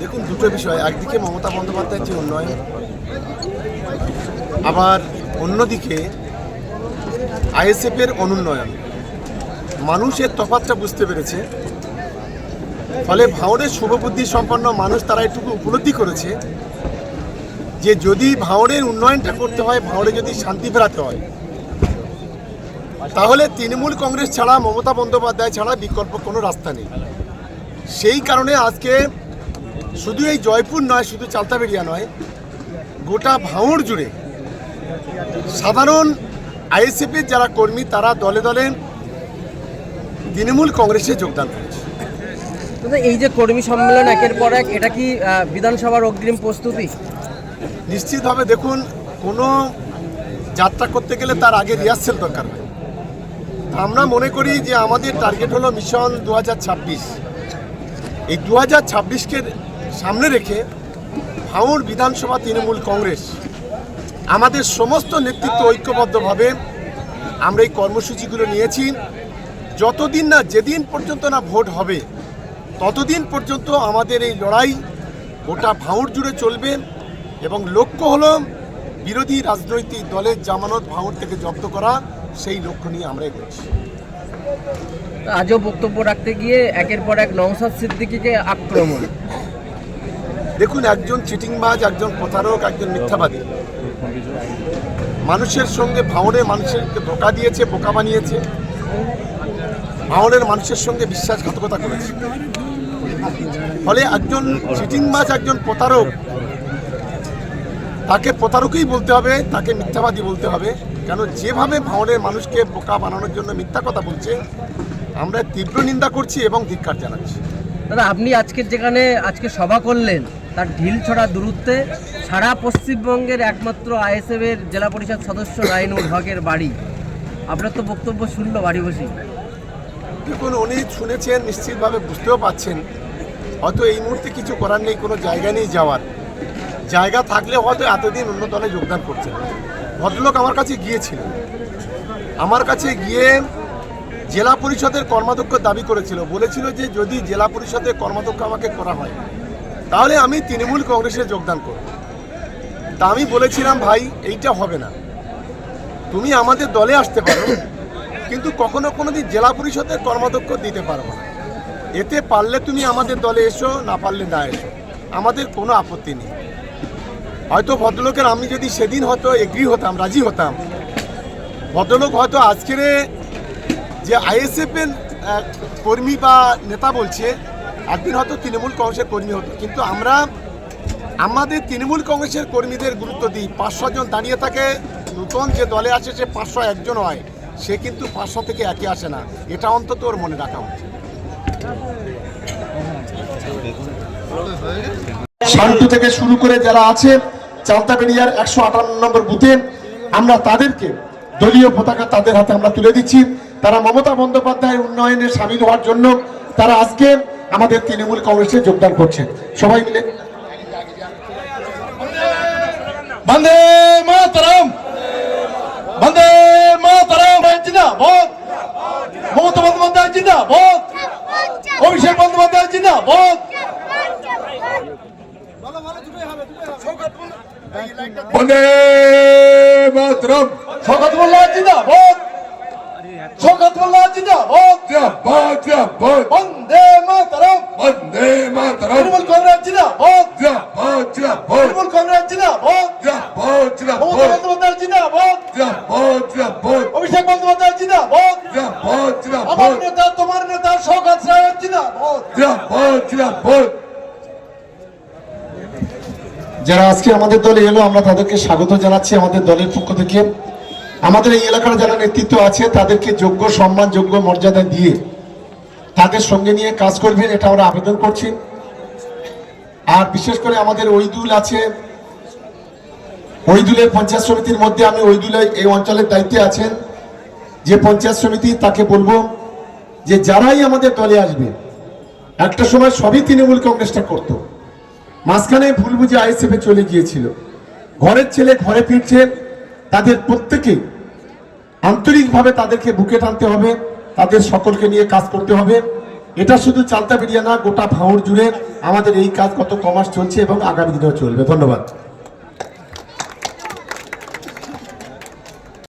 দেখুন, দুটো বিষয়। একদিকে মমতা বন্দ্যোপাধ্যায়ের যে উন্নয়ন, আবার অন্যদিকে আইএসএফের অনুন্নয়ন। মানুষের তফাতটা বুঝতে পেরেছে। ফলে ভাঁড়ের শুভবুদ্ধি সম্পন্ন মানুষ তারা এটুকু উপলব্ধি করেছে যে যদি ভাঁড়ের উন্নয়নটা করতে হয় ভাঁড়ে যদি শান্তি ফেরাতে হয় তাহলে তৃণমূল কংগ্রেস ছাড়া মমতা বন্দ্যোপাধ্যায় ছাড়া বিকল্প কোনো রাস্তা নেই। সেই কারণে আজকে শুধু এই জয়পুর নয় শুধু চালতাবেড়িয়া নয় গোটা ভাঙড় জুড়ে সাধারণ আইএসএফের যারা কর্মী তারা দলে দলে তৃণমূল কংগ্রেসে যোগদান করেছে। এই যে কর্মী সম্মেলন একের পর এক এটা কি বিধানসভার অগ্রিম প্রস্তুতি? নিশ্চিতভাবে দেখুন কোনো যাত্রা করতে গেলে তার আগে রিহার্সেল দরকার হয়। আমরা মনে করি যে আমাদের টার্গেট হলো মিশন দু হাজার ছাব্বিশ। এই দু হাজার ছাব্বিশকে সামনে রেখে ভাঙড় বিধানসভা তৃণমূল কংগ্রেস আমাদের সমস্ত নেতৃত্ব ঐক্যবদ্ধভাবে আমরা এই কর্মসূচিগুলো নিয়েছি। যতদিন না যেদিন পর্যন্ত না ভোট হবে, ততদিন পর্যন্ত আমাদের এই লড়াই গোটা ভাঙড় জুড়ে চলবে এবং লক্ষ্য হলো বিরোধী রাজনৈতিক দলের জামানত ভাঙড় থেকে জব্দ করা। সেই লক্ষ্য নিয়ে আমরা এগোচ্ছি। আজও বক্তব্য রাখতে গিয়ে একের পর এক নওসাদ সিদ্দিকিকে আক্রমণ। দেখুন একজন চিটিংবাজ একজন প্রতারক একজন মিথ্যাবাদী। মানুষের সঙ্গে ভাঁড়ে মানুষেরকে ধোকা দিয়েছে বোকা বানিয়েছে। ভাঁড়ের মানুষের সঙ্গে বিশ্বাসঘাতকতা করেছে। ফলে একজন চিটিংবাজ একজন প্রতারক তাকে প্রতারকই বলতে হবে তাকে মিথ্যাবাদী বলতে হবে। কেন যেভাবে ভাঁড়ের মানুষকে বোকা বানানোর জন্য মিথ্যা কথা বলছে আমরা তীব্র নিন্দা করছি এবং ধিক্কার জানাচ্ছি। দাদা আপনি আজকে যেখানে আজকে সভা করলেন তার ঢিল ছড়া দূরত্বে সারা পশ্চিমবঙ্গের একমাত্র আইএসএফ এর জেলা পরিষদ সদস্য রাইনুল হকের বাড়ি। আপনার তো বক্তব্য শুনলো বাড়ি বসে দেখুন উনি শুনেছেন নিশ্চিতভাবে বুঝতেও পাচ্ছেন। হয়তো এই মুহূর্তে কিছু করার নেই কোনো জায়গা নেই যাওয়ার। জায়গা থাকলে হয়তো এতদিন অন্য দলে যোগদান করছেন ভদ্রলোক আমার কাছে গিয়েছিলেন। আমার কাছে গিয়ে জেলা পরিষদের কর্মাধ্যক্ষ দাবি করেছিল। বলেছিল যে যদি জেলা পরিষদের কর্মাধ্যক্ষ আমাকে করা হয়, তাহলে আমি তৃণমূল কংগ্রেসে যোগদান করব। তা আমি বলেছিলাম, ভাই, এইটা হবে না। তুমি আমাদের দলে আসতে পারো, কিন্তু কখনো কোনো দিন জেলা পরিষদের কর্মাধ্যক্ষ দিতে পারব না। এতে পারলে তুমি আমাদের দলে এসো, না পারলে না এসো। আমাদের কোনো আপত্তি নেই। হয়তো ভদ্রলোকের আমি যদি সেদিন হয়তো এগ্রি হতাম, রাজি হতাম। ভদ্রলোক হয়তো আজকের যে আইএসএফ এর কর্মী বা নেতা বলছে, একদিন হয়তো তৃণমূল কংগ্রেসের কর্মী হতো। কিন্তু আমরা, আমাদের তৃণমূল কংগ্রেসের কর্মীদের গুরুত্ব দিই। পাঁচশো জন দাঁড়িয়ে থাকে, নতুন যে দলে আসে সে পাঁচশো একজন হয়। সে কিন্তু পাঁচশো থেকে একে আসে না। এটা অন্তত ওর মনে রাখা উচিত। শান্তি থেকে শুরু করে যারা আছে চালতাবেড়িয়ার একশো আটান্ন নম্বর বুথে আমরা তাদেরকে দলীয় পতাকা তাদের হাতে আমরা তুলে দিচ্ছি। তারা মমতা বন্দ্যোপাধ্যায়ের উন্নয়নে সামিল হওয়ার জন্য তারা আজকে আমাদের তৃণমূল কংগ্রেসে যোগদান করছে। সবাই মিলে। বন্দে মাতরম। বন্দে মাতরম। জিন্দাবাদ। মমতা বন্দ্যোপাধ্যায় জিন্দাবাদ। অভিষেক বন্দ্যোপাধ্যায় জিন্দাবাদ। বন্দে মাতরম শওকত মোল্লা জিন্দাবাদ। শওকত মোল্লা জিন্দাবাদ জিন্দাবাদ জিন্দাবাদ বন্দে মাতরম বন্দে মাতরম তৃণমূল কংগ্রেস জিন্দাবাদ জিন্দাবাদ জিন্দাবাদ তৃণমূল কংগ্রেস জিন্দাবাদ জিন্দাবাদ জিন্দাবাদ মমতা বন্দ্যোপাধ্যায় জিন্দাবাদ জিন্দাবাদ জিন্দাবাদ অভিষেক বন্দ্যোপাধ্যায় জিন্দাবাদ। জিন্দাবাদ জিন্দাবাদ আমার নেতা তোমার নেতা শওকত সাহেব জিন্দাবাদ। জিন্দাবাদ জিন্দাবাদ যারা আজকে আমাদের দলে এলো, আমরা তাদেরকে স্বাগত জানাচ্ছি আমাদের দলের পক্ষ থেকে। আমাদের এই এলাকার যারা নেতৃত্ব আছে, তাদেরকে যোগ্য সম্মান, যোগ্য মর্যাদা দিয়ে তাদের সঙ্গে নিয়ে কাজ করবেন, এটা আমরা আবেদন করছি। আর বিশেষ করে আমাদের ওইদুল আছে। ওইদুলের পঞ্চায়েত সমিতির মধ্যে আমি ওইদুলে এই অঞ্চলের দায়িত্বে আছেন। যে পঞ্চায়েত সমিতি, তাকে বলব যে যারাই আমাদের দলে আসবে, একটা সময় সবই তৃণমূল কংগ্রেসটা করতো। মাঝখানে ভুল বুঝে আইএসএফে চলে গিয়েছিল। ঘরের ছেলে ঘরে ফিরছে, তাদের প্রত্যেকে আন্তরিকভাবে তাদেরকে বুকে টানতে হবে, তাদের সকলকে নিয়ে কাজ করতে হবে। এটা শুধু চালতা বেরিয়া না, গোটা ভাঙড় জুড়ে আমাদের এই কাজ কত কমাস চলছে এবং আগামী দিনেও চলবে। ধন্যবাদ।